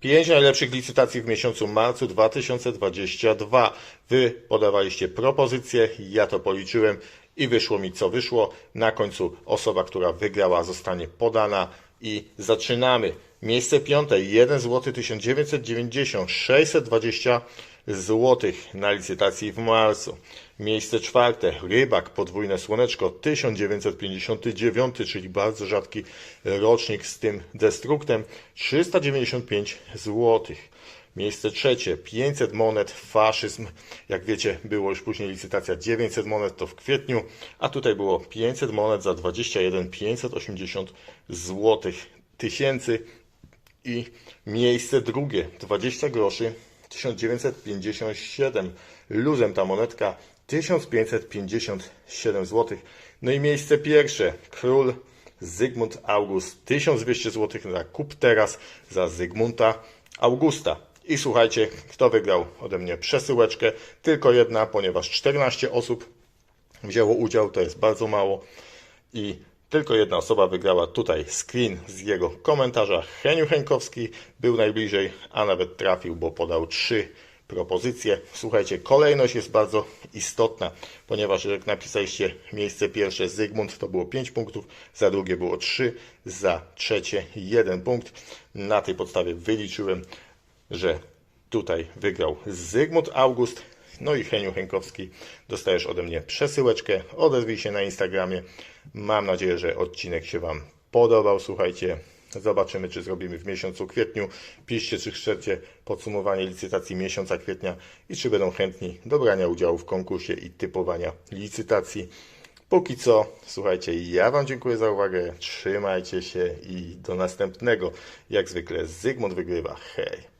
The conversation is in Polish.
Pięć najlepszych licytacji w miesiącu marcu 2022. Wy podawaliście propozycje, ja to policzyłem i wyszło mi co wyszło. Na końcu osoba, która wygrała zostanie podana i zaczynamy. Miejsce piąte 1 zł 1990 620 zł na licytacji w marcu. Miejsce czwarte Rybak podwójne słoneczko 1959, czyli bardzo rzadki rocznik z tym destruktem 395 zł. Miejsce trzecie 500 monet faszyzm. Jak wiecie, było już później licytacja 900 monet to w kwietniu, a tutaj było 500 monet za 21 580 zł tysięcy i miejsce drugie. 20 groszy 1957 luzem ta monetka 1557 zł no i miejsce pierwsze. Król Zygmunt August 1200 zł za kup teraz za Zygmunta Augusta. I słuchajcie kto wygrał ode mnie przesyłeczkę? Tylko jedna ponieważ 14 osób wzięło udział to jest bardzo mało. I tylko jedna osoba wygrała tutaj screen z jego komentarza. Heniu Henkowski był najbliżej, a nawet trafił, bo podał trzy propozycje. Słuchajcie, kolejność jest bardzo istotna, ponieważ jak napisaliście miejsce pierwsze Zygmunt, to było 5 punktów, za drugie było 3, za trzecie 1 punkt. Na tej podstawie wyliczyłem, że tutaj wygrał Zygmunt August, no i Heniu Henkowski, dostajesz ode mnie przesyłeczkę, odezwij się na Instagramie. Mam nadzieję, że odcinek się Wam podobał. Słuchajcie, zobaczymy, czy zrobimy w miesiącu kwietniu. Piszcie, czy chcecie podsumowanie licytacji miesiąca kwietnia i czy będą chętni do brania udziału w konkursie i typowania licytacji. Póki co, słuchajcie, ja Wam dziękuję za uwagę, trzymajcie się i do następnego. Jak zwykle Zygmunt wygrywa. Hej!